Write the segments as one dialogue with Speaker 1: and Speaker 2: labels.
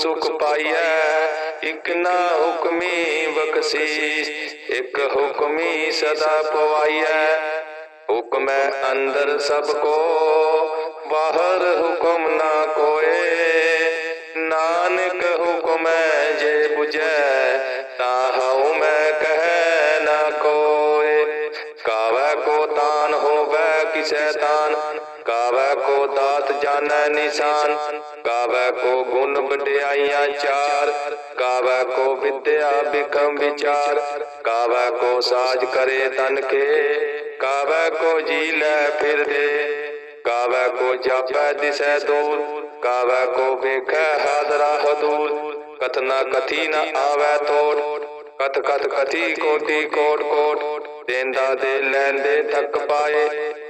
Speaker 1: ਸੁਖ ਪਾਈਐ, ਇਕ ਨਾ ਹੁਕਮੀ ਬਖਸ਼ੀਸ਼, ਇਕ ਹੁਕਮੀ ਸਦਾ ਪਵਾਈਐ। ਹੁਕਮੈ ਅੰਦਰ ਸਭ ਕੋ, ਬਾਹਰ ਹੁਕਮ ਨਾ ਕੋਏ। ਨਾਨਕ ਹੁਕਮੈ ਜੇ 부ਜੈ ਤਾਨ ਕਾਵੈ ਕੋ ਦਾਤ ਜਾਣੈ ਨਿਸ਼ਾਨ ਕਾਵੈ ਕੋ ਗੁਣ ਵਡਿਆਈਆਂ ਚਾਰ ਕਾਵੈ ਕੋ ਵਿਦਿਆ ਬਿਕਮ ਵਿਚਾਰ ਕਾਵੈ ਕੋ ਸਾਜ ਕਰੇ ਤਨ ਕੇ ਕਾਵੈ ਕੋ ਜੀ ਲੈ ਫਿਰਦੇ ਕਾਵੈ ਕੋ ਜਾਪੈ ਦਿਸੈ ਦੂਰ ਕਾਵੈ ਕੋ ਵੇਖੈ ਹਾਜ਼ਰਾ ਹਦੂਰ ਕਥਨਾ ਕਥੀ ਨ ਆਵੈ ਤੋੜ ਕਥ ਕਥ ਕਥੀ ਕੋਟੀ ਕੋਟ ਕੋਟ, ਦੇਂਦਾ ਦੇ ਲੈਂਦੇ ਥੱਕ ਪਾਏ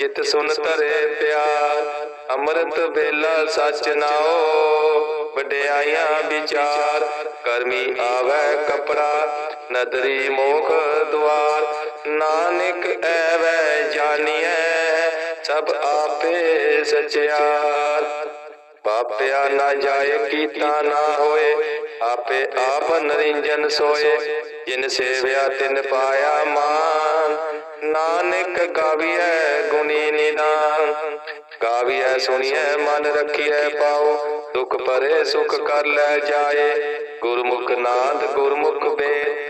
Speaker 1: ਜਿਤ ਸੁਨ ਧਰੇ ਪਿਆਰ, ਅੰਮ੍ਰਿਤ ਵੇਲਾ ਸਚ ਨਾਓ ਵਡਿਆਈਆਂ ਵਿਚਾਰ, ਕਰਮੀ ਆਵੈ ਕਪੜਾ, ਨਦਰੀ ਮੋਖ ਦੁਆਰ, ਨਾਨਕ ਐਵੈ ਜਾਣੀਐ ਸਭ ਆਪੇ ਸਚਿਆਰ। ਪਾਪਿਆ ਨਾ ਜਾਏ, ਕੀਤਾ ਨਾ ਹੋਏ, ਆਪੇ ਆਪ ਨਰਿੰਜਨ ਸੋਏ। ਜਿਨ ਸੇਵਿਆ, ਤਿਨ ਪਾਇਆ ਮਾਨ। ਨਾਨਕ ਗਾਵੀਐ ਗੁਣੀ ਨਿਦਾਨ। ਗਾਵੀਐ, ਸੁਣੀਐ, ਮਨ ਰਖੀਐ ਪਾਉ ਦੁਖ ਪਰੇ ਸੁਖ ਕਰ ਲੈ ਜਾਏ। ਗੁਰਮੁਖ ਨਾਦ, ਗੁਰਮੁਖ ਵੇਦ।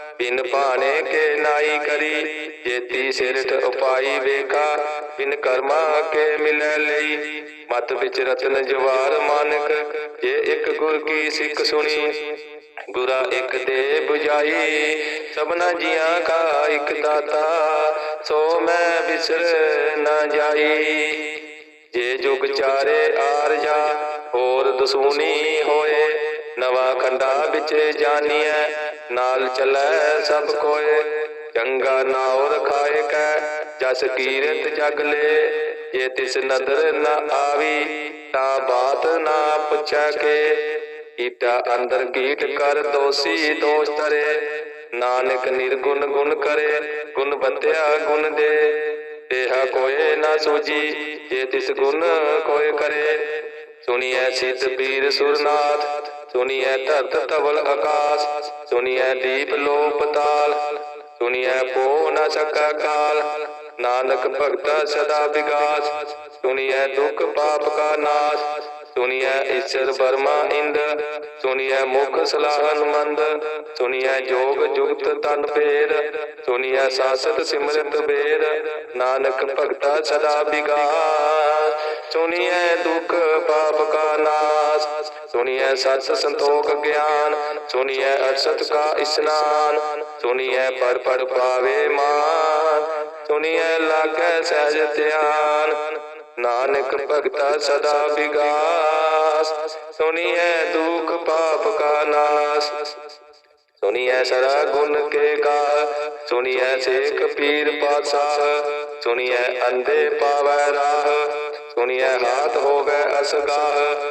Speaker 1: ਬਿਨ ਭਾਣੇ ਕੇ ਨਾਈ ਕਰੀ, ਜੇਤੀ ਸਿਰਠ ਉਪਾਈ ਵੇਖਾ, ਬਿਨ ਕਰਮਾ ਕੇ ਮਿਲੈ ਲਈ। ਮਤ ਵਿੱਚ ਰਤਨ ਜਵਾਰ ਮਾਨਕ, ਜੇ ਇੱਕ ਗੁਰ ਕੀ ਸਿੱਖ ਸੁਣੀ, ਗੁਰਾ ਇੱਕ ਦੇ 부ਜਾਈ ਸਭਨਾ ਜੀਆਂ ਕਾ ਇੱਕ ਦਾਤਾ, ਸੋ ਮੈਂ ਬਿਸਰ ਨਾ ਜਾਈ। ਜੇ ਜੁਗ ਚਾਰੇ ਆਰ ਜਾ, ਹੋਰ ਦਸੂਨੀ ਹੋਏ, ਨਵਾਂ ਖੰਡਾ ਵਿੱਚ ਜਾਣੀਐ ਨਾਲ ਚੱਲੈ ਸਭ ਕੋਏ। ਚੰਗਾ ਨਾਉ ਰਖਾਏ ਕੈ, ਜਸ ਕੀਰਤ ਜਗ ਲੈ। ਜੇ ਤਿਸ ਨਦਰ ਨ ਆਵੀ, ਤਾਂ ਬਾਤ ਨਾ ਪੁੱਛੈ ਕੇ। ਈਟਾ ਅੰਦਰ ਗੀਟ ਕਰ ਦੋਸੀ ਦੋਸ਼ ਤਰੇ ਨਾਨਕ ਨਿਰਗੁਣ ਗੁਣ ਕਰੇ, ਗੁਣ ਬੰਦਿਆ ਗੁਣ ਦੇ। ਦੇਹਾ ਕੋਏ ਨਾ ਸੂਜੀ ਜੇ ਤਿਸ ਗੁਣ ਕੋਏ ਕਰੇ। ਸੁਣੀਐ ਸਿੱਧ ਪੀਰ ਸੁਰਨਾਥ ਸੁਣੀਐ ਧਰਤ ਧਵਲ ਆਕਾਸ ਸੁਣੀਐ ਦੀਪ ਲੋ ਪਤਾਲ ਸੁਣੀਐ ਪੋ ਨ ਸਕਾ ਕਾਲ। ਨਾਨਕ ਭਗਤਾ ਸਦਾ ਵਿਗਾਸ ਸੁਣੀਐ ਦੁਖ ਪਾਪ ਕਾ ਨਾਸ ਸੁਣੀਐ ਈਸ਼ਰ ਬਰਮਾ ਇੰਦ ਸੁਣੀਐ ਮੁਖ ਸਲਾਹਨ ਮੰਦ ਸੁਣੀਐ ਜੋਗ ਜੁਗਤ ਤਨ ਪੇਰ ਸੁਣੀਐ ਸਾਸਤ ਸਿਮਰਤ ਬੇਰ। ਨਾਨਕ ਭਗਤਾ ਸਦਾ ਵਿਗਾਸ ਸੁਣੀਐ ਦੁਖ ਪਾਪ ਕਾ ਨਾਸ ਸੁਣੀਐ ਸਤ ਸੰਤੋਖ ਗਿਆਨ, ਸੁਣੀਐ ਅਰਸਤ ਕਾ ਇਸਨਾਨ, ਸੁਣੀਐ ਪਰ ਪਰ ਪਾਵੇ ਮਾਨ, ਸੁਣੀਐ ਲਾਗੈ ਸਹਿਜ ਧਿਆਨ। ਨਾਨਕ ਭਗਤਾ ਸਦਾ ਵਿਗਾਸ, ਸੁਣੀਐ ਦੁਖ ਪਾਪ ਕਾ ਨਾਸ। ਸੁਣੀਐ ਸਰਾ ਗੁਣ ਕੇ ਕਾ ਸੁਣੀਐ ਸੇਖ ਪੀਰ ਪਾਤਸ਼ਾਹ, ਸੁਣੀਐ ਅੰਧੇ ਪਾਵੈ ਰਾਹ, ਸੁਣੀਐ ਹਾਥ ਹੋਵੇ ਅਸਗਾਹ।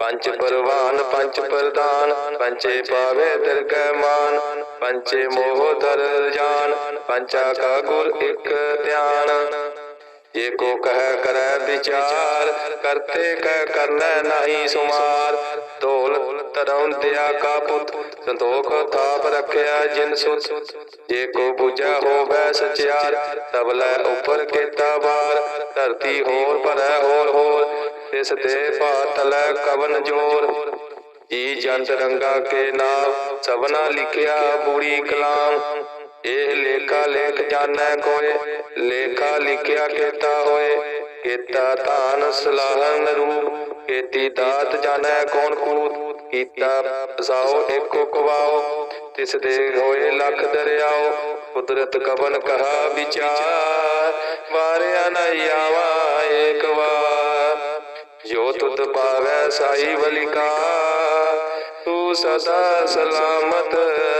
Speaker 1: ਪੰਚ ਪਰਵਾਨ ਪੰਚ ਪ੍ਰਦਾਨ ਪੰਚੇ ਪਾਵੇ ਦਰਗਹਿ ਮਾਨ ਪੰਚੇ ਮੋਹ ਦਰ ਜਾਨ ਪੰਚਾ ਕਾ ਗੁਰ ਇੱਕ ਧਿਆਨ। ਜੇ ਕੋ ਕਹਿ ਕਰੈ ਵਿਚਾਰ, ਕਰਤੇ ਕਹਿ ਕਰਨਾ ਨਹੀਂ ਸੁਮਾਰ। ਢੋਲ ਤਰਉ ਦਿਆ ਕਾ ਪੁੱਤ, ਸੰਤੋਖ ਥਾਪ ਰੱਖਿਆ ਜਿਨ ਸੁਤ। ਜੇ ਕੋ ਬੁਝਾ ਹੋਵੇ ਸਚਿਆਰ ਤਬਲੇ ਉਪਰ ਕੀਤਾ ਬਾਰ ਧਰਤੀ ਹੋਰ ਭਰੈ ਹੋਰ ਹੋਰ ਤਿਸ ਦੇ ਪਾਤਲੈ ਕਵਨ ਜੋਰ। ਜੀ ਜੰਤ ਰੰਗਾ ਕੇ ਨਾਮ ਸਭਨਾ ਲਿਖਿਆ ਬੂੜੀ ਕਲਾਮ। ਇਹ ਲੇਖਾ ਲੇਖ ਜਾਣੈ ਕੋਏ, ਲੇਖਾ ਲਿਖਿਆ ਕੀਤਾ ਹੋਏ। ਕੀਤਾ ਧਾਨ ਸਲਾਹਨ ਰੂਪ, ਕੀਤੀ ਦਾਤ ਜਾਣੈ ਕੌਣ ਕੂਤ। ਕੀਤਾ ਪਸਾਓ ਏਕੋ ਕਵਾਓ ਤਿਸ ਦੇ ਹੋਏ ਲੱਖ ਦਰਿਆਓ ਕੁਦਰਤ ਕਵਨ ਕਹਾ ਵਿਚਾਰ, ਵਾਰਿਆ ਨ ਆਵਾ ਏਕ ਵਾਰ। ਜੋ ਤੁਧ ਪਾਵੈ ਸਾਈ ਬਲਿਕਾ ਤੂੰ ਸਦਾ ਸਲਾਮਤ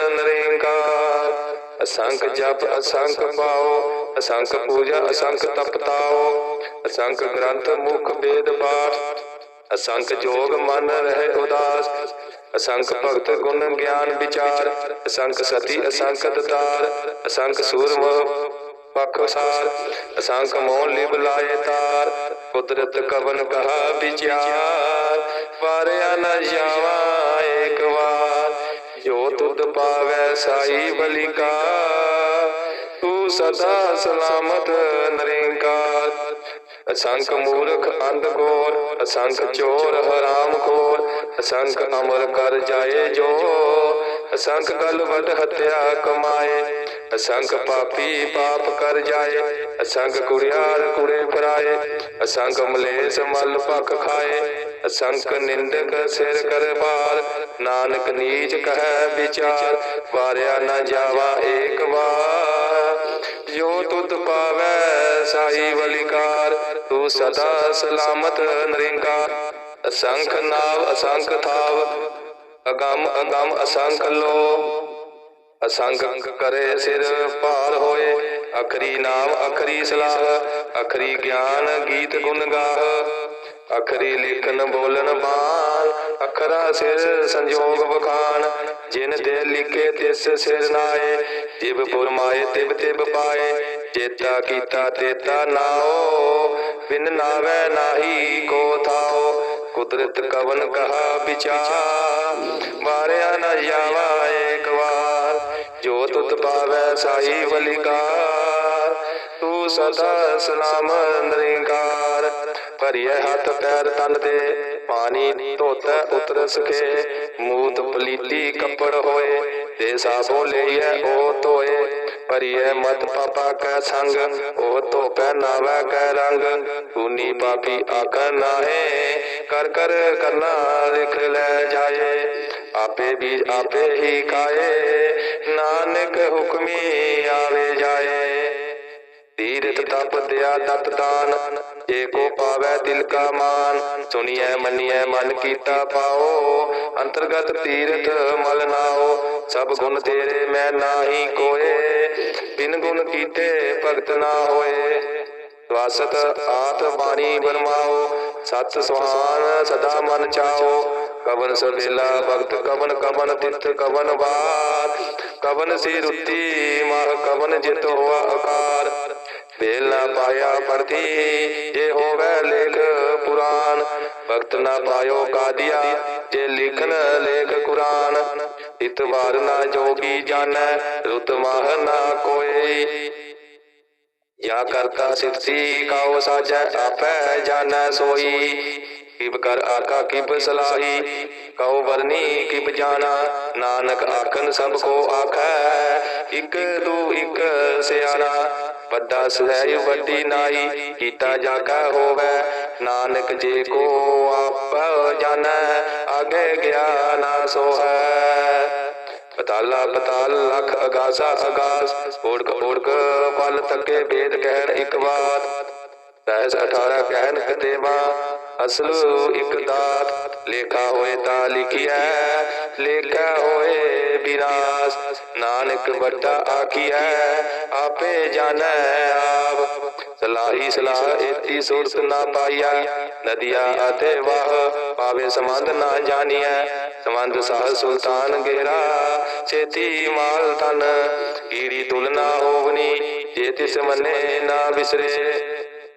Speaker 1: ਨਰਿੰਕਾਰ ਅਸੰਖ ਜਪ, ਅਸੰਖ ਪਾਓ, ਅਸੰਖ ਪੂਜਾ, ਅਸੰਖ ਤਪਤਾਓ। ਅਸੰਖ ਗ੍ਰੰਥ, ਮੁਖ ਵੇਦ ਪਾਠ। ਅਸੰਖ ਜੋਗ ਮਨ ਰਹਿ ਉਦਾਸ। ਅਸੰਖ ਭਗਤ ਗੁਣ ਗਿਆਨ ਵਿਚਾਰ। ਅਸੰਖ ਸਤੀ, ਅਸੰਖ ਦਤਾਰ ਅਸੰਖ ਸੂਰਮ ਪਖ ਸਾਰ ਅਸੰਖ ਮੋਹ ਲਿਵ ਲਾਏ ਤਾਰ, ਕੁਦਰਤ ਕਵਨ ਕਹਾ ਵਿਚਾਰ, ਵਾਰਿਆ ਨ ਜਾਵਾ ਏਕ ਵਾਰ, ਜੋ ਤੁਧ ਪਾਵੈ ਸਾਈ ਬਲਿਕਾ ਤੂੰ ਸਦਾ ਸਲਾਮਤ ਨਰਿੰਕਾਰ। ਅਸੰਖ ਮੂਰਖ ਅੰਧ ਗੋਰ ਅਸੰਖ ਚੋਰ ਹਰਾਮ ਖੋਰ ਅਸੰਖ ਅਮਰ ਕਰ ਜਾਏ ਜੋ ਅਸੰਖ ਗਲ ਹਤਿਆ ਕਮਾਏ। ਅਸੰਖ ਪਾਪੀ ਪਾਪ ਕਰ ਜਾਏ, ਅਸੰਗ ਕੁੜਿਆਰ ਕੁੜੇ ਫਰਾਏ ਅਸੰਖ ਮਲੇਸ ਮਲ ਪਖ ਖਾਏ ਅਸੰਖ ਨਿੰਦਕ ਸਿਰ ਕਰ ਬਾਰ ਨਾਨਕ ਨੀਚ ਕਹੈ ਵਿਚਾਰ, ਵਾਰਿਆ ਨਾ ਜਾਵਾ ਏਕ ਵਾਰ। ਜੋ ਤੁਧ ਪਾਵੈ ਸਾਈ ਬਲਿਕਾਰ ਤੂੰ ਸਦਾ ਸਲਾਮਤ ਨਰਿੰਕਾਰ। ਅਸੰਖ ਨਾਵ ਅਸੰਖ ਥਾਵ, ਅਗੰਮ ਅਗੰਮ ਅਸੰਖ ਲੋ ਅਸੰਖ ਕਰੇ ਸਿਰ ਭਾਰ ਹੋਏ। ਅਖਰੀ ਨਾਮ, ਅਖਰੀ ਸਲਾਹ, ਅਖਰੀ ਗਿਆਨ ਗੀਤ ਗੁਣ ਗਾਹ। ਅਖਰੀ ਲਿਖਨ ਬੋਲਨ ਬਾਣ ਅਖਰਾ ਸਿਰ ਸੰਜੋਗ ਬਖਾਨ ਜਿਨ ਦੇ ਲਿਖੇ, ਤਿਸ ਸਿਰ ਨਾਏ। ਜਿਬ ਪੁਰਮਾਏ, ਤਿਬ ਤਿਬ ਪਾਏ। ਚੇਤਾ ਕੀਤਾ ਤੇਤਾ ਨਾਓ। ਬਿਨ ਨਾਵੇ ਨਾਹੀ ਕੋ ਥਾਓ। ਕੁਦਰਤ ਕਵਨ ਕਹਾ ਵਿਚਾਰ। ਵਾਰਿਆ ਨਾ ਜਾਵਾਏ। ਜੋ ਪਾਵੈ ਸਾਈ ਬਲਿਕਾਰ ਤੂੰ ਸਦਾ ਸਲਾਮ ਨਿਰੰਕਾਰ। ਭਰੀਏ ਹੱਥ ਪੈਰ ਤਨ ਦੇ, ਪਾਣੀ ਧੋਤਾ ਉਤਰ ਸਕੇ। ਮੂਤ ਪਲੀਤੀ ਕੱਪੜ ਹੋਏ, ਤੇ ਸਾਬੋ ਲਈਐ ਉਹ ਧੋਏ। ਭਰੀਏ ਮਤ ਪਾਪਾ ਕੈ ਸੰਗ ਉਹ ਧੋਪੈ ਪਹਿਨਾਵੈ ਕੈ ਰੰਗ। ਤੂਨੀ ਪਾਪੀ ਆਕਰ ਨਾਹੇ, ਕਰ ਕਰ ਕਰਨਾ ਲਿਖ ਲੈ ਜਾਏ। ਆਪੇ ਵੀ ਆਪੇ ਹੀ ਕਾਏ ਨਾਨਕ ਹੁਕਮੀ ਆਵੇ ਜਾਏ। ਤੀਰਥ ਤਪ ਦਿਆ ਦਤ ਦਾਨ, ਜੇ ਪਾਵੈ ਦਿਲ ਕਾ ਮਾਨ। ਸੁਣੀਐ, ਮੰਨੀਐ, ਮਨ ਕੀਤਾ ਪਾਓ, ਅੰਤਰਗਤ ਤੀਰਥ ਮਲ ਨਾਓ। ਸਭ ਗੁਣ ਤੇਰੇ ਮੈਂ ਨਾਹੀ ਕੋਏ, ਬਿਨ ਗੁਣ ਕੀਤੇ ਭਗਤ ਨਾ ਹੋਏ। ਵਾਸਤ ਆਤ ਬਾਣੀ ਬਰਮਾਓ, ਸਤ ਸੁਹਾਨ ਸਦਾ ਮਨ ਚਾਓ। ਕਵਨ ਸਦੇਲਾ ਭਗਤ ਕਵਨ ਕਵਨ ਤਿਤ ਕਵਨ ਬਾਤ ਕਵਨ ਸੇ ਰੁਤੀ, ਮਹ ਕਵਨ ਜਿਤ ਹੋਆ ਅਕਾਰ। ਵੇਲਾ ਪਾਇਆ ਪਰਤੀ ਜੇ ਹੋਵੇ ਲੇਖ ਪੁਰਾਨ ਭਗਤ ਨਾ ਪਾਇਓ ਕਾਦੀਆ, ਜੇ ਲਿਖਨ ਲੇਖ ਕੁਰਾਨ। ਇਤਵਾਰ ਨਾ ਜੋਗੀ ਜਾਣੈ, ਰੁਤ ਮਾਹ ਨਾ ਕੋਏ। ਯਾ ਕਰਤਾ ਸਿੱਧੀ ਕਾਉ ਸਾਜੈ, ਆਪੈ ਜਾਣੈ ਸੋਈ। ਕਿਬ ਕਰ ਆਕਾ ਕਿਬ ਸਲਾਹੀ, ਕਉ ਵਰਨੀ ਕਿਬ ਜਾਣਾ। ਨਾਨਕ ਆਖਨ ਸਭ ਕੋ ਆਖੈ, ਇਕ ਦੂ ਇਕ ਸਿਆਣਾ। ਪੱਦਾ ਸਹਿ ਵੱਡੀ ਨਾਈ, ਕੀਤਾ ਜਾਗਾ ਹੋਵੇ। ਨਾਨਕ ਜੇ ਕੋ ਆਪ ਜਾਣੈ ਅਗੇ ਗਿਆਨ ਸੋਹੈ। ਪਤਾਲਾ, ਪਤਾਲ ਲਖ ਅਗਾਸਾ, ਅਗਾਸ ਓੜਕ ਓੜਕ ਪਲ ਤੱਕੇ ਵੇਦ ਕਹਿਣ ਇਕ ਬਾਤ। ਤੈਸ 18 ਕਹਿਣ ਕਤੇਵਾ ਅਸਲ ਇੱਕ ਦਾਤ ਲੇਖਾ ਹੋਏ ਤਾਂ ਲਿਖਿਆ ਲੇਖਾ ਹੋਏ ਵਿਰਾਸ ਨਾਨਕ ਵੱਡਾ ਆਖੀਐ ਆਪੇ ਜਾਣੈ ਆਪ। ਸਲਾਹੀ ਸਲਾਹ ਏਤੀ ਸੁਰਤ ਨਾ ਪਾਈਆ, ਨਦੀਆ ਅਤੇ ਵਾਹ ਪਾਵੇ ਸੰਬੰਧ ਨਾ ਜਾਣੀਐ। ਸੰਬੰਧ ਸਾਹ ਸੁਲਤਾਨ ਗੇਰਾ ਛੇਤੀ ਮਾਲ ਤਨ ਈੜੀ ਤੁਲਨਾ ਹੋਵਨੀ, ਜੇ ਤਿਸ ਮੰਨੇ ਨਾ ਵਿਸਰੇ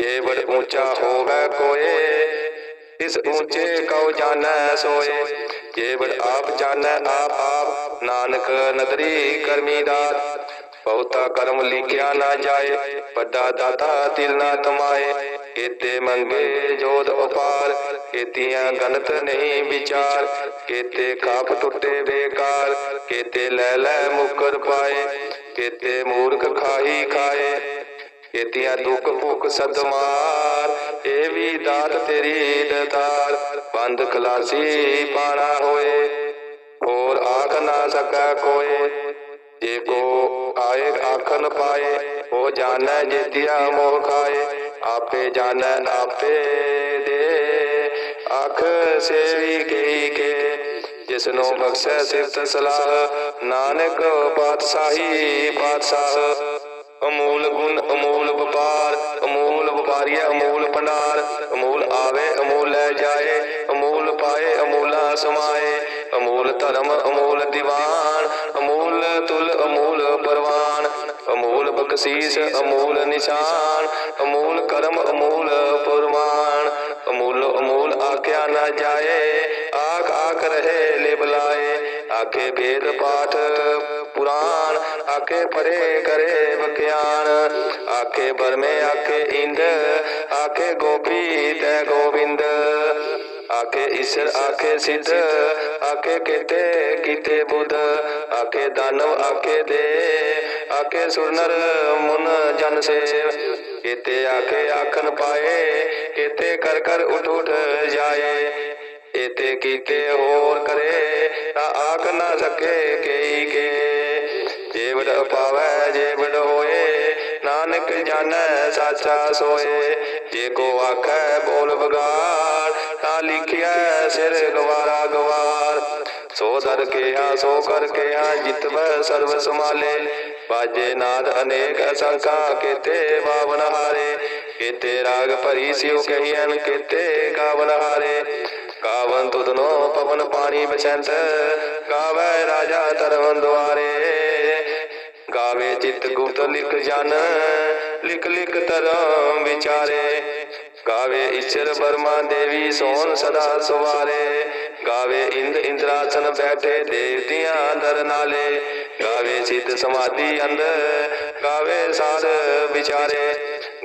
Speaker 1: ਜੇ ਵਡ ਉੱਚਾ ਹੋਵੇ ਕੋਏ, ਇਸ ਉੱਚੇ ਕਉ ਜਾਣੈ ਸੋਏ। ਜੇ ਵਡ ਆਪ ਜਾਣੈ ਆਪ ਆਪ, ਨਾਨਕ ਨਦਰੀ ਕਰਮੀ ਦਾਤ। ਬਹੁਤਾ ਕਰਮ ਲਿਖਿਆ ਨਾ ਜਾਏ, ਵੱਡਾ ਦਾਤਾ ਤਿਲ ਨਾ ਤਮਾਏ। ਕੇਤੇ ਮੰਗੇ ਜੋਤ ਉਪਾਰ, ਕੇਤੀਆਂ ਗਲਤ ਨਹੀਂ ਵਿਚਾਰ। ਕੇਤੇ ਖਾਪ ਟੁੱਟੇ ਬੇਕਾਰ, ਕੇਤੇ ਲੈ ਲੈ ਮੁਕਰ ਪਾਏ। ਕੇਤੇ ਮੂਰਖ ਖਾਹੀ ਖਾਏ ਕੇਤੀਆਂ ਦੁੱਖ ਭੁੱਖ ਸਦਮਾਰ ਇਹ ਵੀ ਦਾਤ ਤੇਰੀ ਦਤਾਰ, ਬੰਦ ਖਲਾਸੀ ਪਾਣਾ ਹੋਏ, ਹੋਰ ਆਖ ਨਾ ਸਕੈ ਕੋਏ। ਜੇ ਕੋ ਆਏ ਆਖਨ ਪਾਏ ਉਹ ਜਾਣੈ ਜੇਤਿਆ ਮੋਹ ਖਾਏ, ਆਪੇ ਜਾਣੈ ਆਪੇ ਦੇ। ਆਖ ਸੇਵੀ ਗਈ ਕੇ ਜਿਸ ਨੂੰ ਬਖਸ਼ੈ ਸਿਫਤ ਸਲਾਹ, ਨਾਨਕ ਪਾਤਸ਼ਾਹੀ ਪਾਤਸ਼ਾਹ। ਅਮੂਲ ਗੁਣ, ਅਮੂਲ ਵਪਾਰ, ਅਮੂਲ ਵਪਾਰੀਆ ਅਮੂਲ ਭੰਡਾਰ। ਅਮੂਲ ਆਵੇ, ਅਮੂਲ ਲੈ ਜਾਏ, ਅਮੂਲ ਪਾਏ, ਅਮੂਲਾ ਸਮਾਏ। ਅਮੂਲ ਧਰਮ, ਅਮੂਲ ਦੀਵਾਨ, ਅਮੂਲ ਤੁਲ, ਅਮੂਲ ਪਰਵਾਨ। ਅਮੂਲ ਬਖਸ਼ੀਸ, ਅਮੂਲ ਨਿਸ਼ਾਨ। ਅਮੂਲ ਕਰਮ, ਅਮੂਲ ਪੁਰਮਾਨ ਅਮੂਲ ਅਮੂਲ ਆਖਿਆ ਨਾ ਜਾਏ ਆਖ ਆਖ ਰਹੇ ਲਿਬਲਾਏ ਆਖੇ ਵੇਦ ਪਾਠ ਪੁਰਾਨ ਆਖੇ ਪਰੇ ਕਰੇ ਬਖਿਆਨ ਆਖੇ ਬਰਮੇ ਆਖੇ ਇੰਦ, ਆਖੇ ਗੋਪੀ ਤੈ ਗੋਬਿੰਦ ਆਖੇ ਈਸ਼ਰ, ਆਖੇ ਸਿੱਧ, ਆਖੇ ਕੀਤੇ ਕੀਤੇ ਬੁੱਧ। ਆਖੇ ਦਾਨਵ, ਆਖੇ ਦੇ, ਆਖੇ ਸੁਰਨਰ, ਮੁਨ ਜਨ ਸੇਵ। ਕੀਤੇ ਆਖੇ ਆਖਨ ਪਾਏ, ਕੀਤੇ ਕਰ ਕਰ ਉਠ ਉਠ ਜਾਏ। ਇਤੇ ਕੀਤੇ ਹੋਰ ਕਰੇ, ਤਾਂ ਆਖ ਨਾ ਸਕੇ ਕਈ ਕੇ ਜੀਵੜ ਪਾਵੈ ਜੀਵੜ ਹੋਏ, ਨਾਨਕ ਜਾਣੈ, ਸਾਚਾ ਸੋਏ। ਜੇ ਕੋ ਆਖੈ, ਬੋਲ ਬਗਾੜ ਤਾਂ ਲਿਖਿਆ ਸਿਰ ਗਵਾਰਾ ਗਵਾਰ। ਸੋ ਦਰ ਕੇ ਸੋ ਕਰ ਕੇ ਜਿਤਵੈ ਸਰਬ ਸਮਾਲੇ ਬਾਜੇ ਨਾਦ ਅਨੇਕ ਅਸੰਖਾ ਕੀਤੇ ਬਾਵਨ ਹਾਰੇ। ਕੀਤੇ ਰਾਗ ਭਰੀ ਸਿਉ ਕਹੀਐਨ, ਕੀਤੇ ਗਾਵਨ ਹਾਰੇ। ਕਾਵਨ ਤੁਧਨੋ ਪਵਨ ਪਾਣੀ ਬਸੰਤ, ਗਾਵੇ ਰਾਜਾ ਤਰਵਨ ਦੁਆਰੇ। ਗਾਵੇ ਚਿਤ ਗੁਪਤ ਲਿਖ ਜਨ, ਲਿਖ ਲਿਖ ਤਰਮ ਵਿਚਾਰੇ। ਗਾਵੇ ਈਸ਼ਰ ਬਰਮਾ ਦੇਵੀ ਸੋਨ ਸਦਾ ਸਵਾਰੇ। ਗਾਵੇ ਇੰਦ ਇੰਦਰਾਸਨ ਬੈਠੇ ਦੇਵਤਿਆਂ ਦਰ ਨਾਲੇ। ਗਾਵੇ ਸਿੱਧ ਸਮਾਧੀ ਅੰਦਰ ਗਾਵੇ ਸਾਧ ਵਿਚਾਰੇ।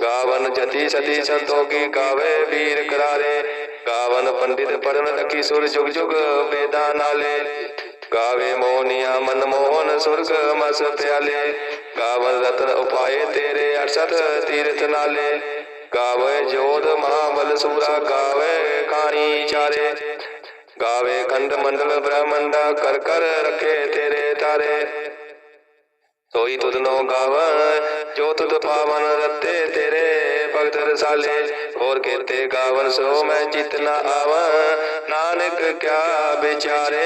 Speaker 1: ਗਾਵਨ ਜਤੀ ਸਤੀ ਸੰਤੋਗੀ ਗਾਵੇ ਵੀਰ ਕਰਾਰੇ। ਗਾਵਨ ਪੰਡਿਤ ਪੜਨ ਲਖੀ ਸੁਰ ਜੁਗ ਜੁਗ ਵੇਦਾਂ ਨਾਲੇ। ਗਾਵੇ ਮੋਹਨੀਆ ਮਨ ਮੋਹਨ ਸੁਰਗ ਮਸ ਪਿਆਲੇ ਗਾਵਨ ਰਤਨ ਉਪਾਏ ਤੇਰੇ 68 ਤੀਰਥ ਨਾਲੇ। ਗਾਵੇ ਜੋਧ ਮਹਾਬਲ ਸੂਰਾ, ਗਾਵੇ ਖਾਣੀ ਚਾਰੇ। ਗਾਵੇ ਖੰਡ ਮੰਡਲ ਬ੍ਰਹਮੰਡਾ ਕਰ ਕਰ ਰੱਖੇ ਤੇਰੇ ਤਾਰੇ। ਸੋਈ ਤੁਧ ਨੋ ਗਾਵਨ ਜੋ ਤੁਧ ਪਾਵਨ ਰਤੇ ਤੇਰੇ ਭਗਤ ਰਸਾਲੇ। ਹੋਰ ਕੇਤੇ ਗਾਵਨ ਸੋ ਮੈਂ ਚਿਤ ਨ ਨਾਨਕ ਕਿਆ ਵਿਚਾਰੇ।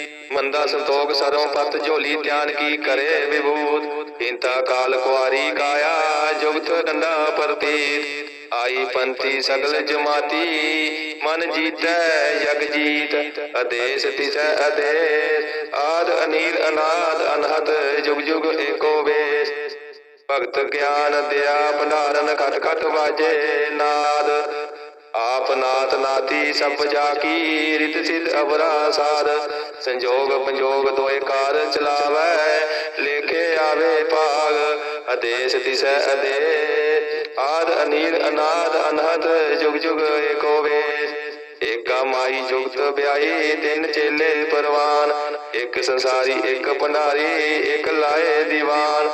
Speaker 1: ਮੰਦਾ ਸੰਤੋਖ ਸਰੋਂ ਪਤ ਝੋਲੀ ਧਿਆਨ ਕੀ ਕਰੇ ਵਿਭੂਤ? ਇੰਤਾ ਕਾਲ ਕੁਆਰੀ ਕਾਇਆ, ਜੁਗਤ ਡੰਡਾ ਪ੍ਰਤੀਤ। ਆਈ ਪੰਥੀ ਸਗਲ ਜਮਾਤੀ, ਮਨ ਜੀਤੈ ਜਗ ਜੀਤ। ਆਦੇਸ਼ ਤਿਸੈ ਆਦੇਸ਼, ਆਦ ਅਨੀਲ ਅਨਾਦ ਅਨਹਦ, ਜੁਗ ਜੁਗ ਏਕੋ ਵੇਸ। ਭਗਤ ਗਿਆਨ ਦਿਆ, ਭੰਡਾਰਨ ਖਟ ਖਟ ਵਾਜੇ ਨਾਦ। ਆਪ ਨਾਥ ਨਾਤੀ ਸਭ ਜਾ ਕੀ ਰਿਤ ਸਿਧ ਅਵਰਾ ਸਾਰ। ਸੰਜੋਗ ਪੰਜੋਗ ਦੋਏ ਕਾਰ ਚਲਾਵੈ, ਲੇਖੇ ਆਵੇ ਭਾਗ, ਆਦੇਸ਼ ਤਿਸੈ ਆਦੇਸ਼ ਆਦ ਅਨੀਲ ਅਨਾਦ ਅਨਹਦ, ਜੁਗ ਜੁਗ ਏਕੋ ਵੇਸ ਏਕਾ ਮਾਈ ਜੁਗਤ ਵਿਆਹੀ ਤਿੰਨ ਚੇਲੇ ਪਰਵਾਨ। ਇੱਕ ਸੰਸਾਰੀ, ਇੱਕ ਭੰਡਾਰੀ, ਇੱਕ ਲਾਏ ਦੀਵਾਨ।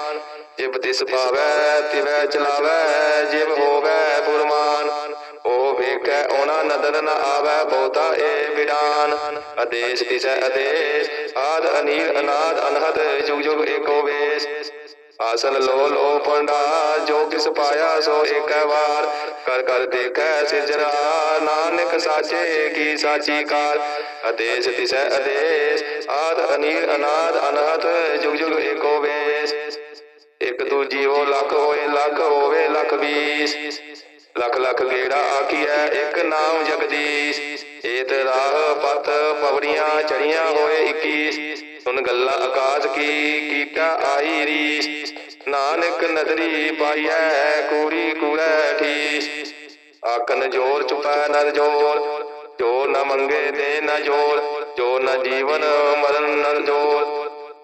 Speaker 1: ਜਿਬ ਤਿਸ ਪਾਵੈ ਤਿਵੈ ਚਲਾਵੈ, ਜਿਬ ਹੋਵੈ ਪੁਰਮਾਨ। ਉਹ ਵੇਖੈ ਉਹਨਾਂ ਨਦਰ ਨ ਆਵੈ ਬਹੁਤਾ ਏ ਵਿਡਾਨ। ਆਦੇਸ਼ ਤਿਸੈ ਆਦੇਸ਼, ਆਦ, ਅਨੀਲ, ਅਨਾਦ, ਅਨਹਦ ਜੁਗ ਜੁਗ ਏਕੋ ਵੇਸ। ਆਸਨ ਲੋ ਲੋ ਪੰਡਾ ਜੋ ਕਿਸ ਪਾਇਆ ਸੋ ਏਕੈ ਵਾਰ। ਕਰ ਕਰ, ਦੇਖੈ ਸਿਜਰਾ ਨਾਨਕ ਸਾਚੇ ਕੀ ਸਾਚੀ ਕਾਰ। ਆਦੇਸ਼ ਤਿਸੈ ਆਦੇਸ਼, ਆਦ, ਅਨੀਲ, ਅਨਾਦ, ਅਨਹਦ ਜੁਗ ਜੁਗ ਏਕੋ ਵੇਸ। ਇੱਕ ਦੂਜੀ ਉਹ ਲੱਖ ਹੋਏ, ਲੱਖ ਹੋਵੇ, ਲੱਖ ਵੀਸ ਲਖ ਲੱਖ ਗੇੜਾ ਆਖੀਐ, ਇੱਕ ਨਾਮ ਜਗਦੀਸ਼। ਏਤ ਰਾਹ ਪਤ ਪਵੜੀਆਂ ਚੜੀਆਂ ਹੋਏ 21 ਸੁਨ ਗੱਲਾਂ ਆਕਾਸ਼ ਕੀ ਕੀਟਾ ਆਈ ਰੀਸ। ਨਾਨਕ ਨਦਰੀ ਪਾਈਐ, ਕੂੜੀ ਕੂੜੈ ਠੀਸ। ਆਕਨ ਜੋਰ ਚੁਪੈ ਨਰ ਜੋਰ, ਜੋ ਨ ਮੰਗੇ ਦੇ ਨ ਜੋਰ, ਜੋ ਨ ਜੀਵਨ ਮਰਨ ਨਰ ਜੋਰ।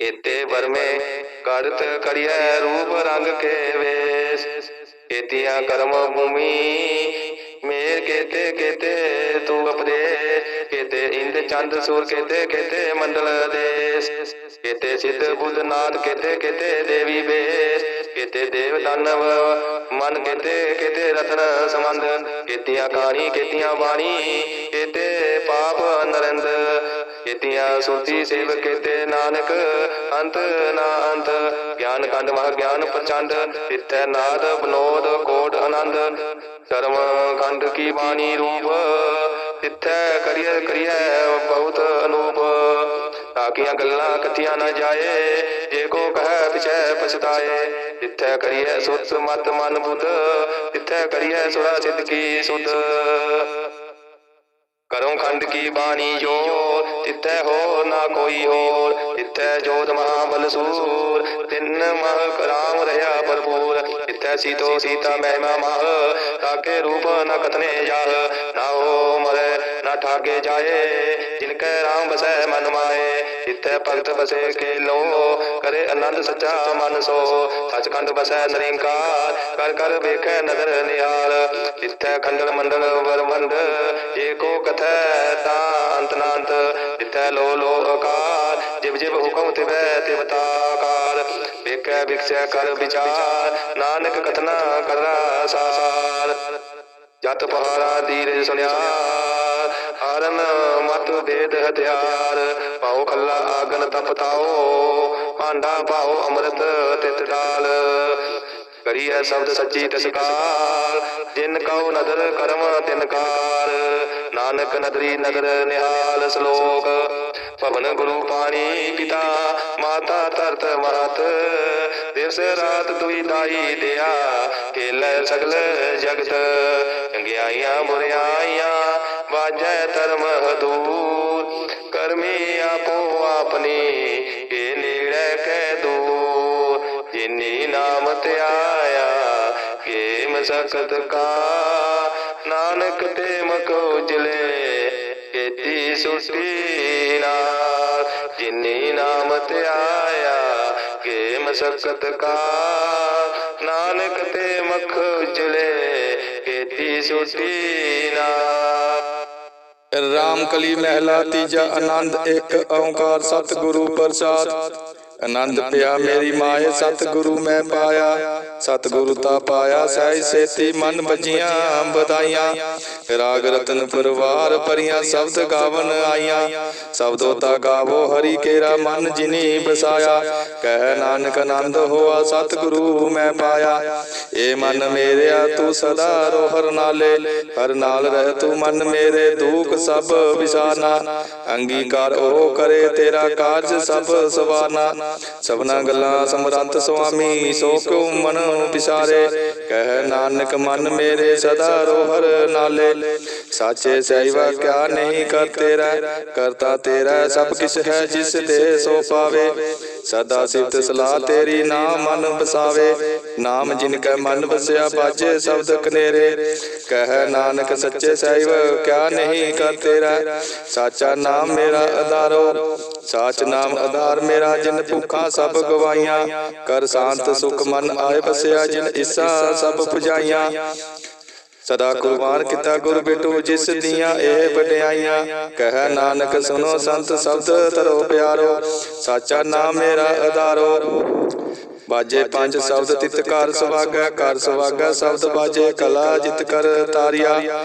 Speaker 1: ਕੇਤੇ ਵਰਮੇ ਕਰਤ ਕਰਿਐ ਰੂਪ ਰੰਗ ਕੇ ਵੇਸ। ਕੇਤੀਆਂ ਕਰਮ ਭੂਮੀ ਮੇਰ ਕੇਤੇ ਕੇਤੇ ਤੂੰ ਅਪਦੇ ਕੇਤੇ ਇੰਦ ਚੰਦ ਸੂਰ ਕੇਤੇ ਕੇਤੇ ਮੰਡਲ ਦੇਸ। ਕੇਤੇ ਸਿੱਧ ਬੁੱਧ ਨਾਥ ਕੇਤੇ ਕੇਤੇ ਦੇਵੀ ਬੇਸ ਕੇਤੇ ਦੇਵ ਦਾਨਵ ਮਨ ਕੇਤੇ ਕੇਤੇ ਰਤਨ ਸੰਬੰਧ। ਕੇਤੀਆਂ ਕਾਣੀ ਕੇਤੀਆਂ ਬਾਣੀ ਕੇਤੇ ਪਾਪ ਨਰਿੰਦ ਕੇਤੀਆਂ ਸੁਰਤੀ ਸੇਵ ਕੇਤੇ ਨਾਨਕ, ਅੰਤ ਨਾ ਅੰਤ। ਗਿਆਨ ਕੰਡ ਮਹ ਗਿਆਨ ਪ੍ਰਚੰਡ, ਤਿੱਥੈ ਨਾਦ ਬਨੋਦ ਕੋਟ ਆਨੰਦ। ਕਰਮ ਖੰਡ ਕੀ ਬਾਣੀ ਰੂਪ, ਤਿੱਥੈ ਕਰੀਏ ਕਰੀਏ ਬਹੁਤ ਅਨੂਪ। ਤਾਕੀਆਂ ਗੱਲਾਂ ਕਥੀਆਂ ਨਾ ਜਾਏ, ਜੇ ਕੋ ਕਹੈ ਪਿਛੈ ਪਛਤਾਏ। ਤਿੱਥੈ ਕਰੀਏ ਸੁਤ ਮਤ ਮਨ ਬੁੱਧ, ਤਿੱਥੈ ਕਰੀਏ ਸੁਰਾ ਸਿੱਧ ਕੀ ਸੁਧ। ਕਰਮ ਖੰਡ ਕੀ ਬਾਣੀ ਜੋ, ਤਿੱਥੈ ਹੋਰ ਨਾ ਕੋਈ ਹੋਰ, ਤਿੱਥੈ ਜੋਤ ਮਹਾ ਸੂਰ, ਤਿੰਨ ਮਹ ਕਰਾਮ ਰਹਾ ਭਰਪੂਰ, ਤਿੱਥੈ ਸੀਤੋ ਸੀਤਾ ਮਹਿਮਾ ਮਹ, ਤਾਕੇ ਰੂਪ ਨ ਕਤਨੇ ਜਾਹ, ਨਾ ਹੋ ਮਰੇ, ਨਾ ਠਾਗੇ ਜਾਏ, ਜਿਨ ਕੈ ਰਾਮ ਬਸੈ ਮਨ ਮਾਏ ਜਿੱਥੇ ਭਗਤ ਬਸੇ ਕੇ ਲੋ ਕਰੇ ਆਨੰਦ ਸੱਚਾ ਮਨ ਸੋ। ਸਚਖੰਡ ਬਸੈ ਨਿਰੰਕਾਰ ਕਰ ਕਰ ਵੇਖੈ ਨਦਰ ਨਿਹਾਲ। ਜਿੱਥੇ ਖੰਡਲ ਮੰਡਲ ਵਰਵੰਦ ਏਕੋ ਕਥੈ ਤਾ ਅੰਤ ਨਾੰਤ ਲੋ ਲੋ ਅਕਾਰ ਜਿਵ ਜਿਵ ਹੁਕਮ ਤਿਵੈ ਤਿਵਤਾਕਾਰ ਵੇਖੈ ਵਿਖਸੈ ਕਰ ਵਿਚਾਰ, ਨਾਨਕ ਕਥਨਾ ਕਰਨਾ ਸਾਰ। ਜਤ ਪਹਾਰਾ ਧੀਰੇ ਸੁਣਿਆ ਹਰਨ ਮਤ ਭੇਦ ਹਥਿਆਰ। ਪਾਉ ਖੱਲਾ ਆਗਨ ਤਪਤਾਓ ਭਾਂਡਾ ਪਾਉ ਅੰਮ੍ਰਿਤ ਤਿਤ ਡਾਲ ਕਰੀਐ ਸ਼ਬਦ ਸੱਚੀ ਤਸਕਾਰ, ਜਿਨ ਕਉ ਨਦਰ ਕਰਮ ਤਿਨ ਕਾਰ ਨਾਨਕ ਨਦਰੀ ਨਦਰ ਨਿਹਾਲ ਸ਼ਲੋਕ, ਭਵਨ ਗੁਰੂ ਪਾਣੀ ਪਿਤਾ, ਮਾਤਾ ਧਰਤ ਮਹਤ ਦਿਵਸ ਰਾਤ ਦੁਈ ਦਾਈ ਦਿਆ, ਕੇਲੇ ਸਗਲ ਜਗਤ। ਚੰਗਿਆਈਆਂ ਬੁਰਿਆਈਆਂ ਵਾਜੈ ਧਰਮ ਹਦੂਰ ਕਰਮੀ ਆਪੋ ਆਪਣੀ ਇਹ ਨੇੜੇ ਕੈ ਦੂਰ ਜਿਨੀ ਨਾਮ ਤੇ ਆਇਆ ਕੇ ਮਸਕਤ ਕਾ ਨਾਨਕ ਤੇ ਮਕ ਉਜਲੇ ਕੀਤੀ ਸੁਸਤੀ ਨਾਲ ਜਿਨੀ ਨਾਮ ਤੇ ਆਇਆ ਕੇ ਮਸਕਤ ਕਾ ਨਾਨਕ ਤੇ ਮਖ ਉਜਲੇ ਕੀਤੀ ਸੁਸਤੀ
Speaker 2: ਰਾਮ ਕਲੀ ਮਹਿਲਾ, ਤੀਜਾ ਆਨੰਦ, ਇੱਕ ਓੰਕਾਰ ਸਤਿਗੁਰੂ ਪ੍ਰਸਾਦ। ਆਨੰਦ ਪਿਆ ਮੇਰੀ ਮਾਏ, ਸਤਿਗੁਰੂ ਮੈਂ ਪਾਇਆ। ਸਤਿਗੁਰੂ ਤਾ ਪਾਇਆ ਸਹਿ ਸੇਤੀ, ਮਨ ਭਜੀਆਂ ਬਧਾਈਆਂ ਰਾਗ ਰਤਨ ਪਰਵਾਰ ਪਰੀਆਂ ਸ਼ਬਦ ਗਾਵਨ ਆਈਆਂ। ਸ਼ਬਦੋ ਤਾ ਗਾਵੋ ਹਰੀ ਕੇਰਾ ਮਨ ਜਿਨੀ ਬਸਾਇਆ। ਕਹਿ ਨਾਨਕ ਆਨੰਦ ਹੋਆ, ਸਤਿਗੁਰੂ ਮੈਂ ਪਾਇਆ। ਏ ਮਨ ਮੇਰਿਆ, ਤੂੰ ਸਦਾ ਰੋ ਹਰ ਨਾਲੇ। ਹਰ ਨਾਲ ਰਹਿ ਤੂੰ ਮਨ ਮੇਰੇ, ਦੁਖ ਸਭ ਵਿਸਾਰਨਾ ਅੰਗੀਕਾਰ ਉਹ ਕਰੇ, ਤੇਰਾ ਕਾਰਜ ਸਭ ਸਵਾਰਨਾ ਸਭਨਾ ਗੱਲਾਂ ਸਮਰੰਤ ਸੁਆਮੀ, ਸੋ ਕਿਉ ਮਨ ਵਿਸਾਰੇ ਕਹਿ ਨਾਨਕ ਮਨ ਮੇਰੇ ਸਦਾ ਰੋਹਰ ਨਾਲੇ। ਸਾਚੇ ਸਹਿਵਾ ਕਿਆ ਨਹੀਂ ਕਰ ਤੇਰਾ, ਕਰਤਾ ਤੇਰਾ ਸਭ ਕਿਛ ਹੈ ਜਿਸ ਤੇ ਸੋ ਪਾਵੇ। ਸਦਾ ਸਿਫਤ ਸਲਾਹ ਤੇਰੀ ਨਾਮ ਮਨ ਬਸਾਵੇ ਨਾਮ ਜਿਨ ਕੈ ਮਨ ਵਸਿਆ ਬਾਜੇ ਸ਼ਬਦ ਕਨੇਰੇ ਕਹਿ ਨਾਨਕ ਸੱਚੇ ਸਹਿਬ ਕਿਆ ਨਹੀਂ ਕਰ ਤੇਰਾ। ਸਾਚਾ ਨਾਮ ਮੇਰਾ ਆਧਾਰੋ ਸਾਚ ਨਾਮ ਆਧਾਰ ਮੇਰਾ ਜਿਨ ਭੁੱਖਾ ਸਭ ਗਵਾਈਆਂ ਕਰ ਸ਼ਾਂਤ ਸੁਖ ਮਨ ਆਏ ਬਸਿਆ ਜਿਨ ਇਸਾ ਸਭ ਪੁਜਾਈਆਂ। ਸਦਾ ਕੁਰਬਾਨ ਕੀਤਾ ਗੁਰ ਬਿਟੂ ਜਿਸ ਦੀਆਂ ਇਹ ਵਡਿਆਈਆਂ। ਕਹਿ ਨਾਨਕ ਸੁਨੋ ਸੰਤ ਸ਼ਬਦ ਤਰੋ ਪਿਆਰੋ, ਸਾਚਾ ਨਾਮ ਮੇਰਾ ਆਧਾਰੋ ਬਾਜੇ ਪੰਜ ਸ਼ਬਦ ਤਿਤ ਕਰ ਸੁਭਾਗਾ ਕਰ ਸੁਭਾਗਾ ਸ਼ਬਦ ਬਾਜੇ ਕਲਾ ਜਿਤ ਕਰ ਤਾਰਿਆ।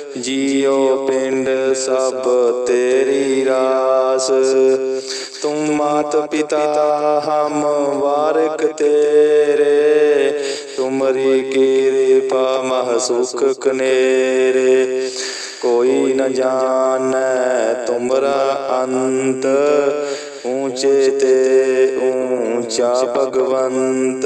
Speaker 2: ਜੀਉ ਪਿੰਡ ਸਭ ਤੇਰੀ ਰਾਸ। ਤੂੰ ਮਾਤ ਪਿਤਾ ਹਮ ਵਾਰਕ ਤੇਰੇ। ਤੁਮਰੀ ਕਿਰਪਾ ਮਹ ਸੁਖ ਕਨੇਰੇ। ਕੋਈ ਨ ਜਾਣੈ ਤੁਮਰਾ ਅੰਤ। ਊਚੇ ਤੇ ਊਂਚਾ ਭਗਵੰਤ।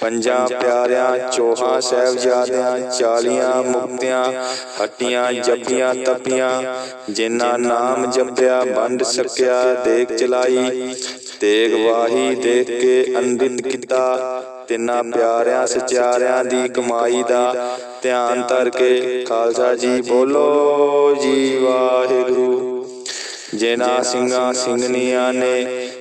Speaker 2: ਪੰਜਾਂ ਪਿਆਰਿਆਂ, ਚੋਹਾਂ ਸਾਹਿਬਜ਼ਾਦਿਆਂ, ਚਾਲੀਆਂ ਮੁਕਤਿਆਂ, ਹੱਟੀਆਂ ਜਪੀਆਂ ਤਪੀਆਂ, ਜਿਨ੍ਹਾਂ ਨਾਮ ਜਪਿਆ, ਵੰਡ ਸਕਿਆ ਦੇਖ ਚਲਾਈ ਤੇਗ ਵਾਹੀ, ਦੇਖ ਕੇ ਅੰਡਿਤ ਕੀਤਾ, ਤਿੰਨਾਂ ਪਿਆਰਿਆਂ, ਸਚਿਆਰਿਆਂ ਦੀ ਕਮਾਈ ਦਾ ਧਿਆਨ ਧਰ ਕੇ ਖਾਲਸਾ ਜੀ ਬੋਲੋ, ਜੀ ਵਾਹਿਗੁਰੂ। ਜਿਨ੍ਹਾਂ ਸਿੰਘਾਂ ਸਿੰਘਨੀਆਂ ਨੇ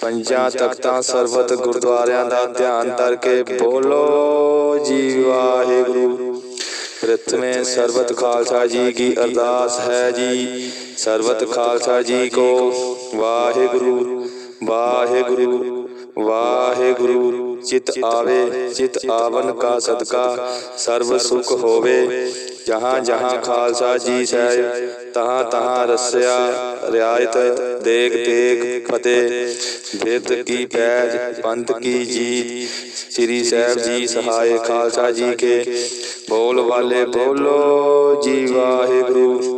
Speaker 2: ਪੰਜਾਂ ਤਖਤਾਂ ਸਰਬਤ ਗੁਰਦੁਆਰਿਆਂ ਦਾ ਧਿਆਨ ਕਰਕੇ ਬੋਲੋ ਜੀ ਵਾਹਿਗੁਰੂ। ਪ੍ਰਥਮੇ ਸਰਬਤ ਖਾਲਸਾ ਜੀ ਕੀ ਅਰਦਾਸ ਹੈ ਜੀ। ਸਰਬਤ ਖਾਲਸਾ ਜੀ ਕੋ ਵਾਹਿਗੁਰੂ ਵਾਹਿਗੁਰੂ। ਵਾਹਿਗੁਰੂ ਚਿਤ ਆਵੇ ਚਿਤ ਆਵਨ ਕਾ ਸਦਕਾ ਸਰਬ ਸੁਖ ਹੋਵੇ। ਜਹਾਂ ਜਹਾਂ ਖਾਲਸਾ ਜੀ ਸਹਿ ਤਹਾਂ ਤਹਾਂ ਰਸਿਆ ਰਿਆਇਤ ਦੇਖ ਦੇਖ ਫਤਿਹ। ਬਿਰਧ ਕੀ ਪੈਜ ਪੰਥ ਕੀ ਜੀਤ। ਸ੍ਰੀ ਸਾਹਿਬ ਜੀ ਸਹਾਇ ਖਾਲਸਾ ਜੀ ਕੇ। ਬੋਲ ਵਾਲੇ ਬੋਲੋ ਜੀ ਵਾਹਿਗੁਰੂ।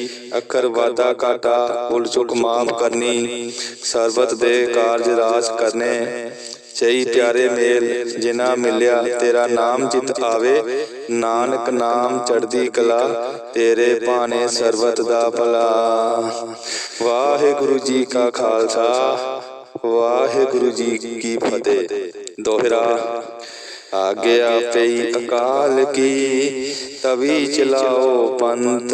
Speaker 2: ਅੱਖਰ ਵਾਦਾ ਕਾਟਾ ਭੁੱਲ ਚੁੱਕ ਮਾਫ ਕਰਨੀ ਸਰਬਤ ਦੇ ਕਾਰਜ ਰਾਸ ਕਰਨੇ। ਸਹੀ ਪਿਆਰੇ ਮੇਲ ਜਿਨਾ ਮਿਲਿਆ ਤੇਰਾ ਨਾਮ ਜਿਤ ਆਵੇ। ਨਾਨਕ ਨਾਮ ਚੜਦੀ ਕਲਾ ਤੇਰੇ ਭਾਣੇ ਸਰਬਤ ਦਾ ਭਲਾ। ਵਾਹਿਗੁਰੂ ਜੀ ਕਾ ਖਾਲਸਾ। ਵਾਹਿਗੁਰੂ ਜੀ ਕੀ ਫਤਿਹ। ਦੋਹਰਾ। ਆਗਿਆ ਪਈ ਅਕਾਲ ਕੀ। ਤਵੀ ਚਲਾਓ ਪੰਥ।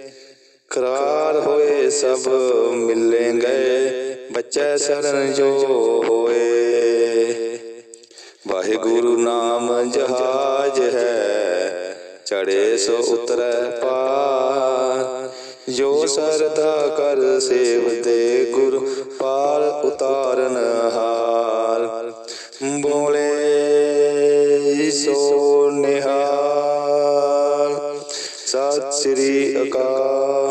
Speaker 2: ਕਰਾਰ ਹੋਏ ਸਭ ਮਿਲेंगे ਬੱਚੇ ਸ਼ਰਨ ਜੋ ਹੋਏ। ਵਾਹਿਗੁਰੂ ਨਾਮ ਜਹਾਜ ਹੈ ਚੜੇ ਸੋ ਉਤਰੈ ਪਾਰ। ਜੋ ਸਰਦਾ ਕਰ ਸੇਵ ਦੇ ਗੁਰ ਪਾਰ ਉਤਾਰਨ ਹਾਰ। ਬੋਲੇ ਸੋ ਨਿਹਾਲ। ਸਤਿ ਸ੍ਰੀ ਅਕਾਲ।